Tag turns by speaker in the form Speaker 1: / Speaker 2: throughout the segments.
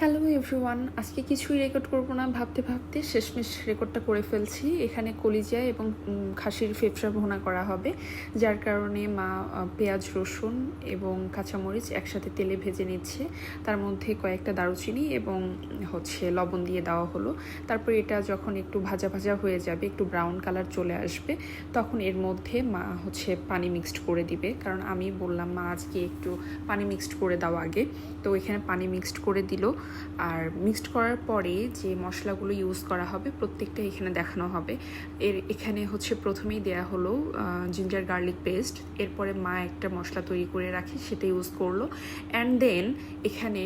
Speaker 1: Hello everyone, আজকে কিছুই record করব না, ভাবতে ভাবতে শেষমেশ রেকর্ডটা করে ফেলছি। এখানে কলিজা এবং খাসির ফেফসা ভুনা করা হবে, যার কারণে মা পেঁয়াজ, রসুন এবং কাঁচামরিচ একসাথে তেলে ভেজে নিচ্ছে। তার মধ্যে কয়েকটা দারুচিনি এবং হচ্ছে লবণ দিয়ে দেওয়া হলো। তারপর এটা যখন একটু ভাজা ভাজা হয়ে যাবে, একটু ব্রাউন কালার চলে আসবে, তখন এর মধ্যে মা হচ্ছে পানি মিক্সড করে দিবে। কারণ আমি বললাম, মা আজকে একটু পানি মিক্সড করে দাও আগে। তো এখানে পানি মিক্সড করে দিল। আর মিক্সড করার পরে যে মশলাগুলো ইউজ করা হবে, প্রত্যেকটা এখানে দেখানো হবে। এর এখানে হচ্ছে প্রথমেই দেয়া হলো জিঞ্জার গার্লিক পেস্ট এরপরে মা একটা মশলা তৈরি করে রাখে, সেটা ইউজ করল। অ্যান্ড দেন এখানে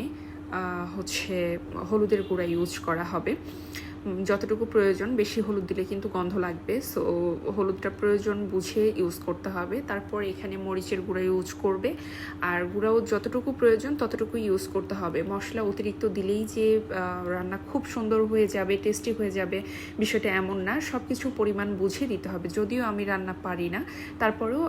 Speaker 1: হচ্ছে হলুদের গুঁড়া ইউজ করা হবে। যতটুকু প্রয়োজন, বেশি হলুদ দিলে কিন্তু গন্ধ লাগবে। সো হলুদটা প্রয়োজন বুঝে ইউজ করতে হবে। তারপর এখানে মরিচের গুঁড়া ইউজ করবে। আর গুঁড়াও যতটুকু প্রয়োজন, ততটুকু ইউজ করতে হবে। মশলা অতিরিক্ত দিলেই যে রান্না খুব সুন্দর হয়ে যাবে টেস্টি হয়ে যাবে, বিষয়টা এমন না। সব কিছু পরিমাণ বুঝে দিতে হবে। যদিও আমি রান্না পারি না, তারপরেও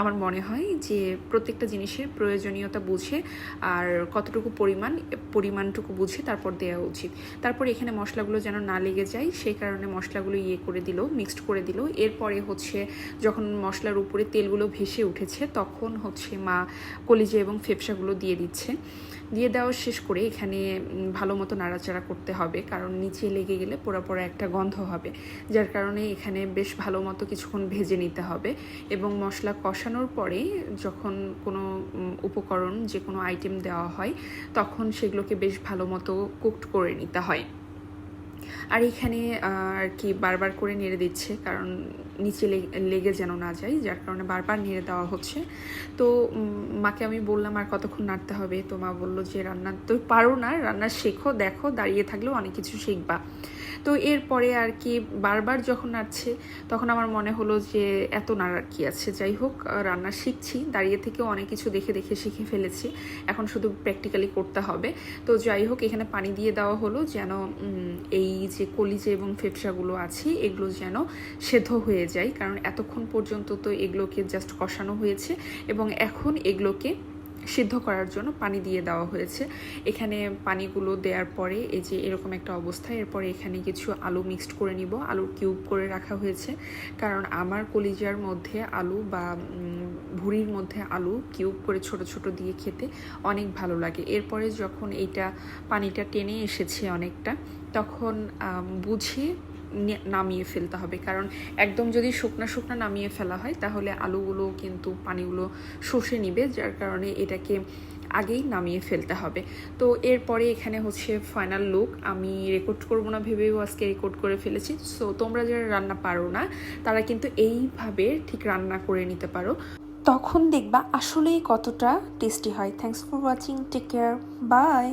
Speaker 1: আমার মনে হয় যে, প্রত্যেকটা জিনিসের প্রয়োজনীয়তা বুঝে আর কতটুকু পরিমাণ, পরিমাণটুকু বুঝে তারপর দেওয়া উচিত। তারপর এখানে মশলাগুলো যেন না লেগে যায়, সেই কারণে মশলাগুলো ইয়ে করে দিল মিক্সড করে দিল। এরপরে হচ্ছে যখন মশলার উপরে তেলগুলো ভেসে উঠেছে, তখন হচ্ছে মা কলিজা এবং ফেপসাগুলো দিয়ে দিচ্ছে। দিয়ে দেওয়া শেষ করে এখানে ভালো মতো নাড়াচাড়া করতে হবে, কারণ নিচে লেগে গেলে পোড়া পোড়া একটা গন্ধ হবে, যার কারণে এখানে বেশ ভালো মতো কিছুক্ষণ ভেজে নিতে হবে এবং মশলা কষানোর পরে যখন কোনো উপকরণ যে কোনো আইটেম দেওয়া হয়, তখন সেগুলোকে বেশ ভালো মতো কুকড করে নিতে হয়। আর এখানে আর কি বারবার করে নেড়ে দিচ্ছে, কারণ নিচে লেগে যেন না যায়, যার কারণে বারবার নেড়ে দেওয়া হচ্ছে। তো মাকে আমি বললাম, আর কতক্ষণ নাড়তে হবে? তো মা বলল যে, রান্না তো পারো না, রান্না শেখো, দেখো, দাঁড়িয়ে থাকলেও অনেক কিছু শিখবা। তো এরপরে আর কি বারবার যখন নাড়ছে, তখন আমার মনে হলো যে এত নাড়ার কি আছে। যাই হোক রান্না শিখছি, দাঁড়িয়ে থেকেও অনেক কিছু দেখে দেখে শিখে ফেলেছি। এখন শুধু প্র্যাকটিক্যালি করতে হবে। তো যাই হোক, এখানে পানি দিয়ে দেওয়া হলো যেন এই যে কলিজে এবং ফেফসাগুলো আছে, এগুলো যেন সেদ্ধ হয়ে যায়। কারণ এতক্ষণ পর্যন্ত তো এগুলোকে জাস্ট কষানো হয়েছে এবং এখন এগুলোকে সিদ্ধ করার জন্য পানি দিয়ে দেওয়া হয়েছে। এখানে পানিগুলো দেওয়ার পরে এই যে এরকম একটা অবস্থা, এরপরে এখানে কিছু আলু মিক্সড করে নিব। আলুর কিউব করে রাখা হয়েছে। কারণ আমার কলিজার মধ্যে আলু বা ভুঁড়ির মধ্যে আলু কিউব করে ছোট ছোট দিয়ে খেতে অনেক ভালো লাগে। এরপরে যখন এইটা পানিটা টেনে এসেছে অনেকটা, তখন বুঝে নামিয়ে ফেলতে হবে। কারণ একদম যদি শুকনা শুকনা নামিয়ে ফেলা হয়, তাহলে আলুগুলো কিন্তু পানিগুলো শুষে নিবে, যার কারণে এটাকে আগেই নামিয়ে ফেলতে হবে। তো এরপরে এখানে হচ্ছে ফাইনাল লুক আমি রেকর্ড করব না ভেবেও আজকে রেকর্ড করে ফেলেছি। সো তোমরা যারা রান্না পারো না, তারা কিন্তু এইভাবে ঠিক রান্না করে নিতে পারো। তখন দেখবা আসলেই কতটা টেস্টি হয়। Thanks for watching take care bye